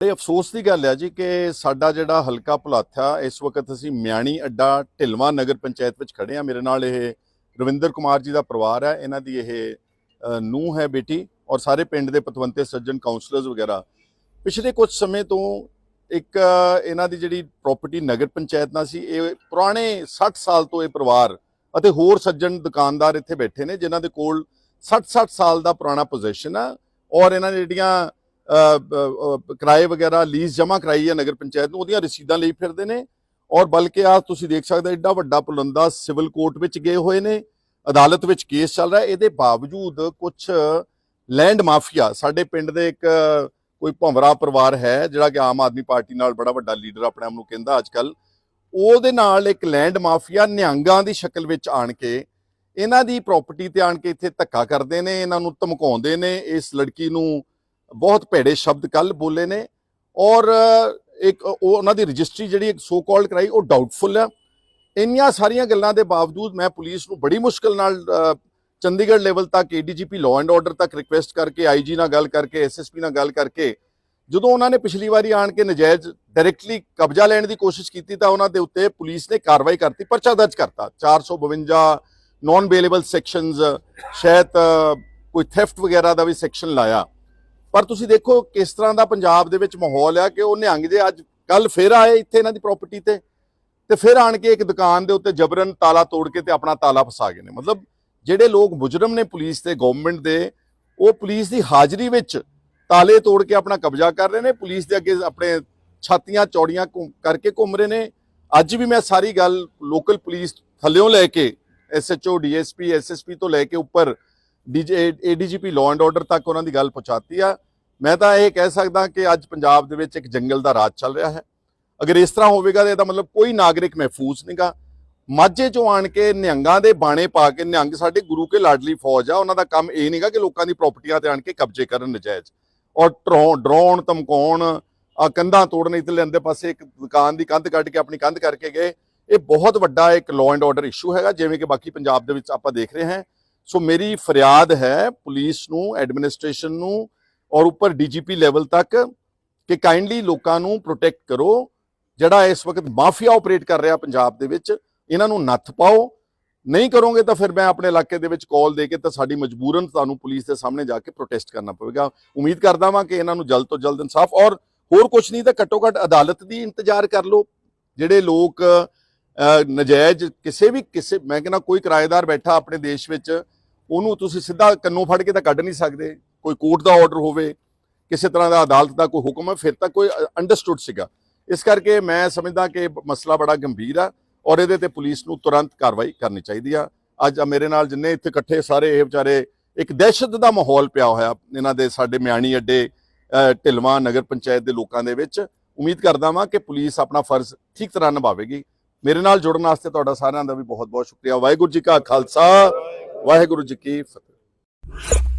ਇਹ ਅਫਸੋਸ ਦੀ ਗੱਲ ਹੈ ਜੀ ਕਿ ਸਾਡਾ ਜਿਹੜਾ ਹਲਕਾ ਭੁਲਾਥਾ ਇਸ ਵਕਤ ਅਸੀਂ ਮਿਆਣੀ ਅੱਡਾ ਢਿਲਵਾ ਨਗਰ ਪੰਚਾਇਤ ਵਿੱਚ ਖੜੇ ਆ। ਮੇਰੇ ਨਾਲ ਇਹ ਰਵਿੰਦਰ ਕੁਮਾਰ ਜੀ ਦਾ ਪਰਿਵਾਰ ਹੈ ਇਹਨਾਂ ਦੀ ਇਹ ਨੂੰ ਹੈ ਬੇਟੀ ਔਰ ਸਾਰੇ ਪਿੰਡ ਦੇ ਪਤਵੰਤੇ, ਸੱਜਣ ਕਾਉਂਸਲਰਸ ਵਗੈਰਾ। ਪਿਛਲੇ ਕੁਝ ਸਮੇਂ ਤੋਂ ਇੱਕ, ਇਹਨਾਂ ਦੀ ਜਿਹੜੀ ਪ੍ਰਾਪਰਟੀ ਨਗਰ ਪੰਚਾਇਤ ਨਾਲ ਸੀ, ਇਹ ਪੁਰਾਣੇ 60 ਸਾਲ ਤੋਂ ਇਹ ਪਰਿਵਾਰ ਅਤੇ ਹੋਰ ਸੱਜਣ ਦੁਕਾਨਦਾਰ ਇੱਥੇ ਬੈਠੇ ਨੇ, ਜਿਨ੍ਹਾਂ ਦੇ ਕੋਲ 60-60 ਸਾਲ ਦਾ ਪੁਰਾਣਾ ਪੋਜੀਸ਼ਨ ਆ ਔਰ ਇਹਨਾਂ ਨੇ ਜਿਹੜੀਆਂ ਕਿਰਾਏ ਵਗੈਰਾ ਲੀਜ਼ ਜਮ੍ਹਾਂ ਕਰਾਈ ਹੈ ਨਗਰ ਪੰਚਾਇਤ ਨੂੰ, ਉਹਦੀਆਂ ਰਸੀਦਾਂ ਲਈ ਫਿਰਦੇ ਨੇ। ਔਰ ਬਲਕਿ ਆ ਤੁਸੀਂ ਦੇਖ ਸਕਦੇ ਹੋ ਐਡਾ ਵੱਡਾ ਪੁਲੰਦਾ ਸਿਵਲ ਕੋਰਟ ਵਿੱਚ ਗਏ ਹੋਏ ਨੇ, ਅਦਾਲਤ ਵਿੱਚ ਕੇਸ ਚੱਲ ਰਿਹਾ ਇਹਦੇ ਬਾਵਜੂਦ ਕੁਝ ਲੈਂਡ ਮਾਫੀਆ, ਸਾਡੇ ਪਿੰਡ ਦੇ ਇੱਕ ਕੋਈ ਭੰਵਰਾ ਪਰਿਵਾਰ ਹੈ, ਜਿਹੜਾ ਕਿ ਆਮ ਆਦਮੀ ਪਾਰਟੀ ਨਾਲ ਬੜਾ ਵੱਡਾ ਲੀਡਰ ਆਪਣੇ ਆਪ ਨੂੰ ਕਹਿੰਦਾ ਅੱਜ ਕੱਲ ਉਹਦੇ ਨਾਲ ਇੱਕ ਲੈਂਡ ਮਾਫੀਆ ਨਿਹੰਗਾਂ ਦੀ ਸ਼ਕਲ ਵਿੱਚ ਆਣ ਕੇ, ਇਹਨਾਂ ਦੀ ਪ੍ਰਾਪਰਟੀ ਤੇ ਆਣ ਕੇ ਇੱਥੇ ਧੱਕਾ ਕਰਦੇ ਨੇ, ਇਹਨਾਂ ਨੂੰ ਧਮਕਾਉਂਦੇ ਨੇ, ਇਸ ਲੜਕੀ ਨੂੰ ਬਹੁਤ ਭੇੜੇ ਸ਼ਬਦ ਕੱਲ ਬੋਲੇ ਨੇ ਔਰ ਇੱਕ ਉਹ ਉਹਨਾਂ ਦੀ ਰਜਿਸਟਰੀ ਜਿਹੜੀ ਇੱਕ ਸੋ ਕਾਲਡ ਕਰਾਈ, ਉਹ ਡਾਊਟਫੁਲ ਹੈ ਇੰਨੀਆਂ ਸਾਰੀਆਂ ਗੱਲਾਂ ਦੇ ਬਾਵਜੂਦ ਮੈਂ ਪੁਲਿਸ ਨੂੰ ਬੜੀ ਮੁਸ਼ਕਲ ਨਾਲ ਚੰਡੀਗੜ੍ਹ ਲੈਵਲ ਤੱਕ ਏਡੀਜੀਪੀ ਲਾਅ ਐਂਡ ਆਰਡਰ ਤੱਕ ਰਿਕੁਐਸਟ ਕਰਕੇ ਆਈਜੀ ਨਾਲ ਗੱਲ ਕਰਕੇ ਐਸਐਸਪੀ ਨਾਲ ਗੱਲ ਕਰਕੇ, ਜਦੋਂ ਉਹਨਾਂ ਨੇ ਪਿਛਲੀ ਵਾਰੀ ਆਣ ਕੇ ਨਜਾਇਜ਼ ਡਾਇਰੈਕਟਲੀ ਕਬਜ਼ਾ ਲੈਣ ਦੀ ਕੋਸ਼ਿਸ਼ ਕੀਤੀ ਤਾਂ ਉਹਨਾਂ ਦੇ ਉੱਤੇ ਪੁਲਿਸ ਨੇ ਕਾਰਵਾਈ ਕਰਤੀ, ਪਰਚਾ ਦਰਜ ਕਰਤਾ। 452 ਨਾਨ ਬੇਲੇਬਲ ਸੈਕਸ਼ਨਸ ਸ਼ਾਇਦ ਕੋਈ ਥੈਫਟ ਵਗੈਰਾ ਦਾ ਵੀ ਸੈਕਸ਼ਨ ਲਾਇਆ। ਪਰ ਤੁਸੀਂ ਦੇਖੋ ਕਿਸ ਤਰ੍ਹਾਂ ਦਾ ਪੰਜਾਬ ਦੇ ਵਿੱਚ ਮਾਹੌਲ ਆ ਕਿ ਉਹ ਨਿਹੰਗ ਜੇ ਅੱਜ ਕੱਲ ਫੇਰ ਆਏ ਇੱਥੇ ਇਹਨਾਂ ਦੀ ਪ੍ਰਾਪਰਟੀ ਤੇ ਤੇ ਫਿਰ ਆਣ ਕੇ ਇੱਕ ਦੁਕਾਨ ਦੇ ਉੱਤੇ ਜਬਰਨ ਤਾਲਾ ਤੋੜ ਕੇ ਤੇ ਆਪਣਾ ਤਾਲਾ ਫਸਾ ਗਏ ਨੇ। ਮਤਲਬ ਜਿਹੜੇ ਲੋਕ ਮੁਜਰਮ ਨੇ ਪੁਲਿਸ ਤੇ ਗਵਰਨਮੈਂਟ ਦੇ, ਉਹ ਪੁਲਿਸ ਦੀ ਹਾਜ਼ਰੀ ਵਿੱਚ ਤਾਲੇ ਤੋੜ ਕੇ ਆਪਣਾ ਕਬਜ਼ਾ ਕਰ ਰਹੇ ਨੇ। ਪੁਲਿਸ ਦੇ ਅੱਗੇ ਆਪਣੇ ਛਾਤੀਆਂ, ਚੌੜੀਆਂ ਘੁੰਮ- ਕਰਕੇ ਘੁੰਮ ਰਹੇ ਨੇ। ਅੱਜ ਵੀ ਮੈਂ ਸਾਰੀ ਗੱਲ ਲੋਕਲ ਪੁਲਿਸ ਥੱਲਿਓਂ ਲੈ ਕੇ ਐਸਐਚਓ ਡੀਐਸਪੀ ਐਸਐਸਪੀ ਤੋਂ ਲੈ ਕੇ ਉੱਪਰ ਏਡੀਜੀਪੀ ਲਾਅ ਐਂਡ ਆਰਡਰ ਤੱਕ ਉਹਨਾਂ ਦੀ ਗੱਲ ਪਹੁੰਚਾਤੀ ਆ। ਮੈਂ ਤਾਂ ਇਹ ਕਹਿ ਸਕਦਾ ਕਿ ਅੱਜ ਪੰਜਾਬ ਦੇ ਵਿੱਚ ਇੱਕ ਜੰਗਲ ਦਾ ਰਾਜ ਚੱਲ ਰਿਹਾ ਹੈ। ਅਗਰ ਇਸ ਤਰ੍ਹਾਂ ਹੋਵੇਗਾ ਤਾਂ ਇਹਦਾ ਮਤਲਬ ਕੋਈ ਨਾਗਰਿਕ ਮਹਿਫੂਜ਼ ਨਹੀਂਗਾ। ਮਾਝੇ ਚੋਂ ਆਣ ਕੇ ਨਿਹੰਗਾਂ ਦੇ ਬਾਣੇ ਪਾ ਕੇ ਨਿਹੰਗ ਸਾਡੇ ਗੁਰੂ ਕੇ ਲਾਡਲੀ ਫੌਜ ਆ, ਉਹਨਾਂ ਦਾ ਕੰਮ ਇਹ ਨਹੀਂਗਾ ਕਿ ਲੋਕਾਂ ਦੀ ਪ੍ਰਾਪਰਟੀਆਂ ਤੇ ਆਣ ਕੇ ਕਬਜ਼ੇ ਕਰਨ ਨਜਾਇਜ਼। ਔਰ ਡਰਾਉਣ ਡਰਾਉਣ ਧਮਕਾਉਣ ਆ ਕੰਧਾਂ ਤੋੜਨ ਇੱਥੇ ਅੰਦਰ ਪਾਸੇ ਇੱਕ ਦੁਕਾਨ ਦੀ ਕੰਧ ਕੱਢ ਕੇ ਆਪਣੀ ਕੰਧ ਕਰਕੇ ਗਏ। ਇਹ ਬਹੁਤ ਵੱਡਾ ਇੱਕ ਲਾਅ ਐਂਡ ਆਰਡਰ ਇਸ਼ੂ ਹੈਗਾ, ਜਿਵੇਂ ਕਿ ਬਾਕੀ ਪੰਜਾਬ ਦੇ ਵਿੱਚ ਆਪਾਂ ਦੇਖ ਰਹੇ ਹਾਂ। ਸੋ ਮੇਰੀ ਫਰਿਆਦ ਹੈ ਪੁਲਿਸ ਨੂੰ ਐਡਮਿਨਿਸਟ੍ਰੇਸ਼ਨ ਨੂੰ ਔਰ ਉੱਪਰ ਡੀਜੀਪੀ ਲੈਵਲ ਤੱਕ ਕਿ ਕਾਈਂਡਲੀ ਲੋਕਾਂ ਨੂੰ ਪ੍ਰੋਟੈਕਟ ਕਰੋ, ਜਿਹੜਾ ਇਸ ਵਕਤ ਮਾਫੀਆ ਆਪਰੇਟ ਕਰ ਰਿਹਾ ਪੰਜਾਬ ਦੇ ਵਿੱਚ, ਇਹਨਾਂ ਨੂੰ ਨੱਥ ਪਾਓ। ਨਹੀਂ ਕਰੋਗੇ ਤਾਂ ਫਿਰ ਮੈਂ ਆਪਣੇ ਇਲਾਕੇ ਦੇ ਵਿੱਚ ਕਾਲ ਦੇ ਕੇ ਤਾਂ ਸਾਡੀ ਮਜਬੂਰਨ ਤੁਹਾਨੂੰ ਪੁਲਿਸ ਦੇ ਸਾਹਮਣੇ ਜਾ ਕੇ ਪ੍ਰੋਟੈਸਟ ਕਰਨਾ ਪਵੇਗਾ। ਉਮੀਦ ਕਰਦਾ ਵਾਂ ਕਿ ਇਹਨਾਂ ਨੂੰ ਜਲਦ ਤੋਂ ਜਲਦ ਇਨਸਾਫ, ਔਰ ਹੋਰ ਕੁਝ ਨਹੀਂ ਤਾਂ ਘੱਟੋ ਘੱਟ ਅਦਾਲਤ ਦੀ ਇੰਤਜ਼ਾਰ ਕਰ ਲਓ, ਜਿਹੜੇ ਲੋਕ ਨਜਾਇਜ਼ ਕਿਸੇ ਵੀ ਕਿਸੇ ਮੈਂ ਕਹਿੰਦਾ ਕੋਈ ਕਿਰਾਏਦਾਰ ਬੈਠਾ ਆਪਣੇ ਦੇਸ਼ ਵਿੱਚ ਉਹਨੂੰ ਤੁਸੀਂ ਸਿੱਧਾ ਕੰਨੋਂ ਫੜ ਕੇ ਤਾਂ ਕੱਢ ਨਹੀਂ ਸਕਦੇ। ਕੋਈ ਕੋਰਟ ਦਾ ਆਰਡਰ ਹੋਵੇ ਕਿਸੇ ਤਰ੍ਹਾਂ ਦਾ ਅਦਾਲਤ ਦਾ ਕੋਈ ਹੁਕਮ ਹੈ ਫਿਰ ਤਾਂ ਕੋਈ ਅੰਡਰਸਟੂਡ ਸੀਗਾ। ਇਸ ਕਰਕੇ ਮੈਂ ਸਮਝਦਾ ਕਿ ਮਸਲਾ ਬੜਾ ਗੰਭੀਰ ਆ ਔਰ ਇਹਦੇ ਤੇ ਪੁਲਿਸ ਨੂੰ ਤੁਰੰਤ ਕਾਰਵਾਈ ਕਰਨੀ ਚਾਹੀਦੀ ਆ। ਅੱਜ ਮੇਰੇ ਨਾਲ ਜਿੰਨੇ ਇੱਥੇ ਇਕੱਠੇ ਸਾਰੇ ਇਹ ਵਿਚਾਰੇ ਇੱਕ ਦਹਿਸ਼ਤ ਦਾ ਮਾਹੌਲ ਪਿਆ ਹੋਇਆ ਇਹਨਾਂ ਦੇ ਸਾਡੇ ਮਿਆਣੀ ਅੱਡੇ ਅਹ, ਨਗਰ ਪੰਚਾਇਤ ਦੇ ਲੋਕਾਂ ਦੇ ਵਿੱਚ। ਉਮੀਦ ਕਰਦਾ ਵਾਂ ਕਿ ਪੁਲਿਸ ਆਪਣਾ ਫਰਜ਼ ਠੀਕ ਤਰ੍ਹਾਂ ਨਿਭਾਵੇਗੀ। ਮੇਰੇ ਨਾਲ ਜੁੜਨ ਵਾਸਤੇ ਤੁਹਾਡਾ ਸਾਰਿਆਂ ਦਾ ਵੀ ਬਹੁਤ ਬਹੁਤ ਸ਼ੁਕਰੀਆ। ਵਾਹਿਗੁਰੂ ਜੀ ਕਾ ਖਾਲਸਾ, ਵਾਹਿਗੁਰੂ ਜੀ ਕੀ ਫਤਿਹ।